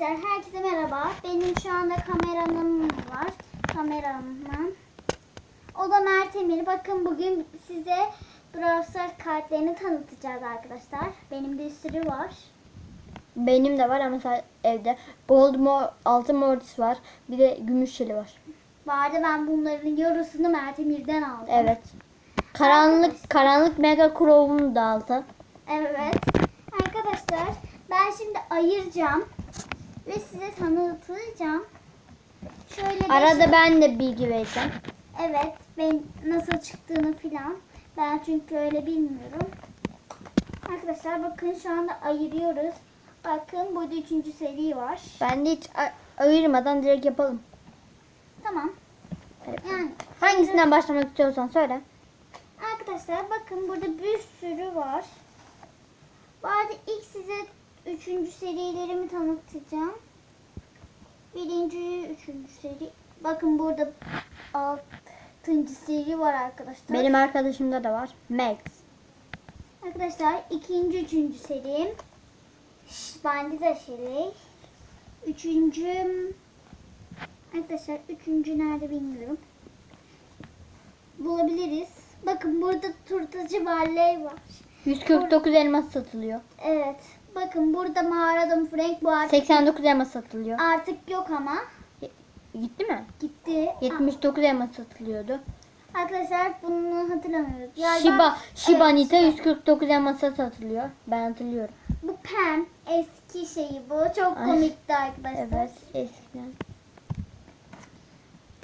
Arkadaşlar herkese merhaba. Benim şu anda kameranım var. Kameraman. O da Mert Emir. Bakın bugün size Brawl Stars kartlarını tanıtacağız arkadaşlar. Benim bir sürü var. Benim de var ama evde gold mor, altın mortis var. Bir de gümüş şili var. Vardı ben bunların yarısını Mert Emir'den aldım. Evet. Karanlık karanlık mega crow'um da aldı. Evet. Arkadaşlar ben şimdi ayıracağım. Ve size tanıtacağım. Şöyle beş- Arada ben de bilgi vereceğim. Evet, ben nasıl çıktığını filan. Ben çünkü öyle bilmiyorum. Arkadaşlar bakın şu anda ayırıyoruz. Bakın burada üçüncü seri var. Ben de hiç ayırmadan direkt yapalım. Tamam. Evet. Yani Hangisinden başlamak istiyorsan söyle. arkadaşlar bakın burada bir sürü var. Bu arada ilk size üçüncü serilerimi tanıtacağım. Birinci, üçüncü seri. Bakın burada altıncı seri var arkadaşlar. Benim arkadaşımda da var. Max. Arkadaşlar ikinci, üçüncü serim. Bende de şey. Üçüncü... Arkadaşlar üçüncü nerede bilmiyorum. Bulabiliriz. Bakın burada turtacı varley var. 149 elmas satılıyor. Evet. Bakın burada mağaradım Frank bu artık, 89 elmas satılıyor. artık yok ama. Gitti mi? Gitti. 79 elmas satılıyordu. Arkadaşlar bunu hatırlamıyoruz. Galiba- Shiba, Shiba Evet, Nita işte. 149 elmasa satılıyor. Ben hatırlıyorum. Bu Pam eski şeyi bu. Çok Ay. komikti arkadaşlar. Evet, eskiden.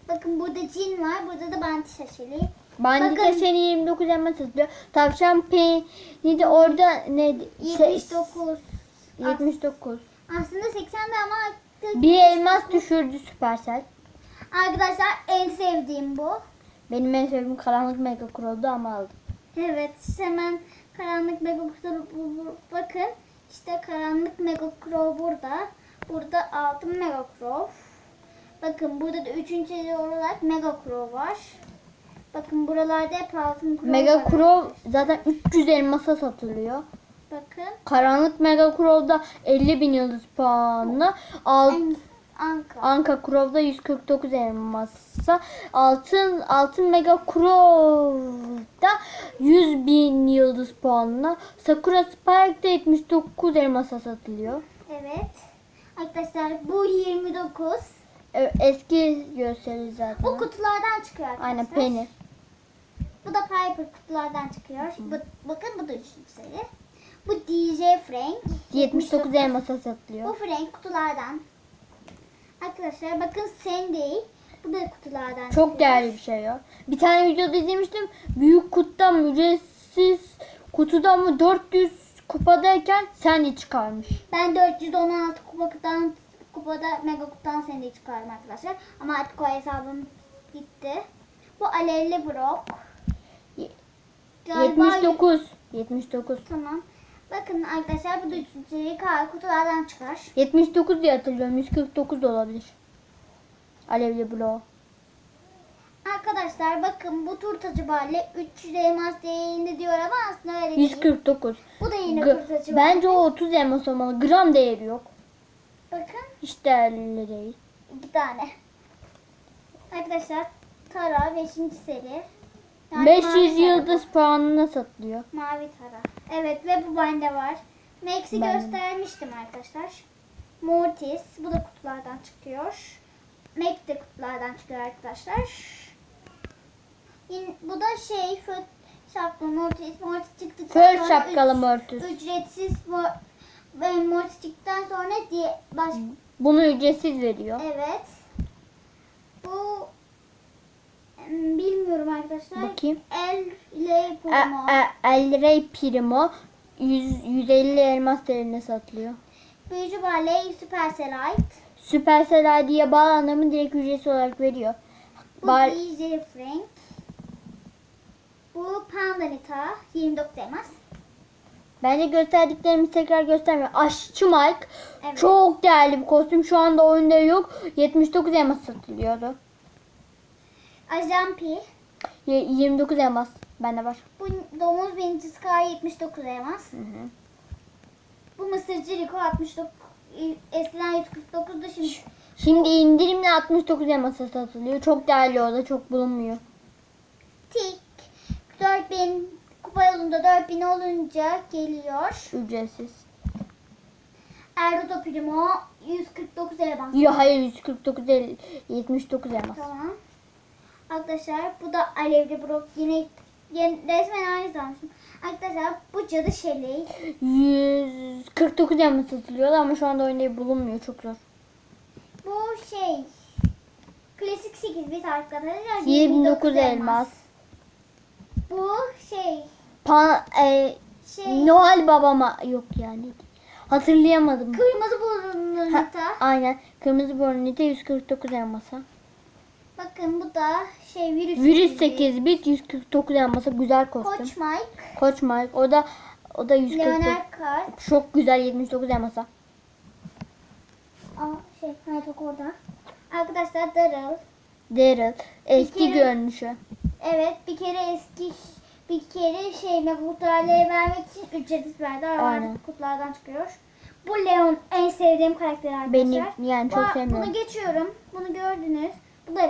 Bakın burada cin var. Burada da banti şaşeli. Bandita Bakın. seni 29 elmas satılıyor. Tavşan peyniri de orada ne? 79. 79. Aslında 80 de ama artık- Bir elmas düşürdü Supercell. Arkadaşlar en sevdiğim bu. Benim en sevdiğim karanlık mega crow'du ama aldım. Evet hemen karanlık mega bu- bakın. İşte karanlık mega crow burada. Burada altın mega crow. Bakın burada da üçüncü olarak mega crow var. Bakın buralarda hep altın crow Mega var zaten 300 elmasa satılıyor. Bakın. Karanlık Mega Crow'da 50 bin yıldız puanla. Alt, En- Anka. Anka Crow'da 149 elmasa. Altın Altın Mega Crow'da 100 bin yıldız puanla. Sakura Spark'da 79 elmasa satılıyor. Evet. Arkadaşlar bu 29. E, Eski gösteri zaten. Bu kutulardan çıkıyor arkadaşlar. Aynen Penny. Bu da Piper kutulardan çıkıyor. Bu, bakın bu da üçüncü seri. Bu DJ Frank. 79 elmasa satılıyor. Bu Frank kutulardan. Arkadaşlar bakın Sandy. Bu da kutulardan Çok çıkıyor. değerli bir şey ya. Bir tane videoda izlemiştim. Büyük kutudan ücretsiz kutudan mı 400 kupadayken Sandy çıkarmış. Ben 416 kupadan kupada mega kutudan Sandy çıkardım arkadaşlar. Ama artık o hesabım gitti. Bu alevli Brock. Galiba 79. 79. Tamam. Bakın arkadaşlar bu da üçüncü kutulardan çıkar. 79 diye hatırlıyorum. 149 da olabilir. Alevli bloğu. Arkadaşlar bakın bu turtacı balle 300 elmas değerinde diyor ama aslında öyle değil. 149. Bu da yine G- turtacı Bence balle. o 30 elmas olmalı. Gram değeri yok. Bakın Hiç değerli değil. iki tane. Arkadaşlar Tara 5. seri. Yani 500 mavi Tara yıldız puanına satılıyor. Mavi Tara. Evet ve bu bende var. Max'i göstermiştim arkadaşlar. Mortis. Bu da kutulardan çıkıyor. Max de kutulardan çıkıyor arkadaşlar. Yine, bu da şey föt şapkalı Mortis. Mortis çıktıktan Föl sonra şapkalı Mortis. Ücretsiz mo- ve Mortis çıktıktan sonra diye baş Bunu ücretsiz veriyor. Evet. Bu bilmiyorum arkadaşlar. Bakayım. El ile Primo. e, El Rey Primo 100, 150 elmas değerine satılıyor. Büyücü Barley Supercellite. Supercell ID'ye bağlandığımı direkt ücretsiz olarak veriyor. Bu Bar- DJ Frank. Bu Pandanita 29 elmas. Bence gösterdiklerimi tekrar göstermiyor. Aşçı Mike Evet. çok değerli bir kostüm. Şu anda oyunda yok. 79 elmas satılıyordu. Ajan P. Ye- 29 elmas bende var. Bu domuz binicisi Sky 79 elmas. Hı hı. Bu mısırcı Rico 69 eskiden 149'du şimdi. Şimdi indirimle 69 elması satılıyor. Çok değerli o da çok bulunmuyor. Tik 4000 kupa yolunda 4000 olunca geliyor. Ücretsiz. Erdoğan Primo 149 elmas. Yok hayır 149 el, 79 elmas. Tamam. Arkadaşlar bu da alevli brok. Yine, yine resmen aynı sanmışım. Arkadaşlar bu cadı şeleği. 149 elmas satılıyor ama şu anda oyunda bulunmuyor çok zor. Bu şey klasik 8 bit arkadaşlar. 29 elmas. Bu şey Pan, e, şey Noel babama yok yani. Hatırlayamadım. kırmızı burunlu Ha, nita. aynen. Kırmızı bornite 149 elmasa. Bakın bu da şey virüs. Virüs gibi. 8 bit 149 elmasa güzel kostüm. Koç Mike. Koç Mike o da o da 149. Leonard Kart. Çok güzel 79 elmasa. Aa şey Nighthawk orada. Arkadaşlar Daryl. Daryl eski kere- görünüşü. Evet bir kere eski bir kere şey mektularları vermek için ücretsiz verdi. Aynen. Kutulardan çıkıyor. Bu Leon en sevdiğim karakter arkadaşlar. Benim yani çok Bu- sevmiyorum. Bunu geçiyorum. Bunu gördünüz.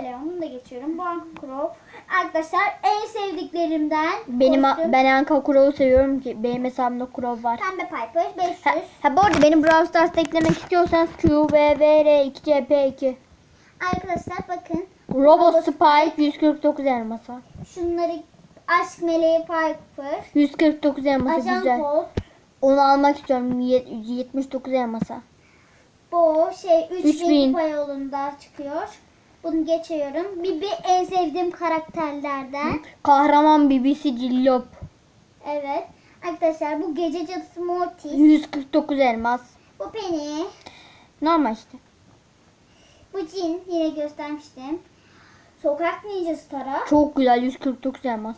Leon. Bunu da geçiyorum. Bu Anka Crow. Arkadaşlar en sevdiklerimden Benim kostüm. ben Anka Crow'u seviyorum ki benim hesabımda Crow var. Pembe Piper 500. Ha, ha bu arada benim Brawl Stars'ta eklemek istiyorsanız Q, V, V, R, 2, C, P, 2. Arkadaşlar bakın. Robo Spike 149 elmasa. Şunları Aşk Meleği Piper. 149 elması Ajan güzel. Colt. Onu almak istiyorum. Ye- 79 elmasa. Bu şey 3000 3000. kupa yolunda çıkıyor. Bunu geçiyorum. Bibi en sevdiğim karakterlerden. Kahraman BBC Cillop. Evet. Arkadaşlar bu gece cadısı Mortis. 149 elmas. Bu Penny. Normal işte. Bu Jin. Yine göstermiştim. Sokak ninjası Tara. Çok güzel 149 elmas.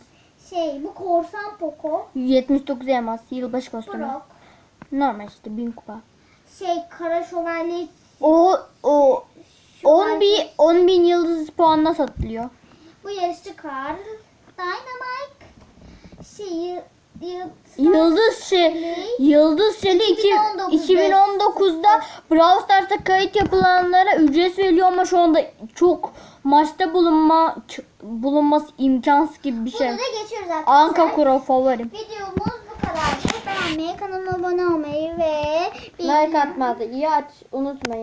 Şey bu korsan Poco. 79 elmas. Yılbaşı kostümü. Brock. Normal işte 1000 kupa. Şey kara şövalye. O o 10 şövalye- bin, 10 bin yıldız puanla satılıyor. Bu yarışçı Karl. Dynamite. Şey yı, Yıldız şey Yıldız Şeli 2019'da 2019'da Brawl Stars'a kayıt yapılanlara ücret veriyor ama şu anda çok maçta bulunma bulunması imkansız gibi bir şey. Bunu da geçiyoruz arkadaşlar. Anka Kuro favorim. Videomuz bu kadardı. Beğenmeyi, kanalıma abone olmayı ve Like atmayı iyi aç unutmayın.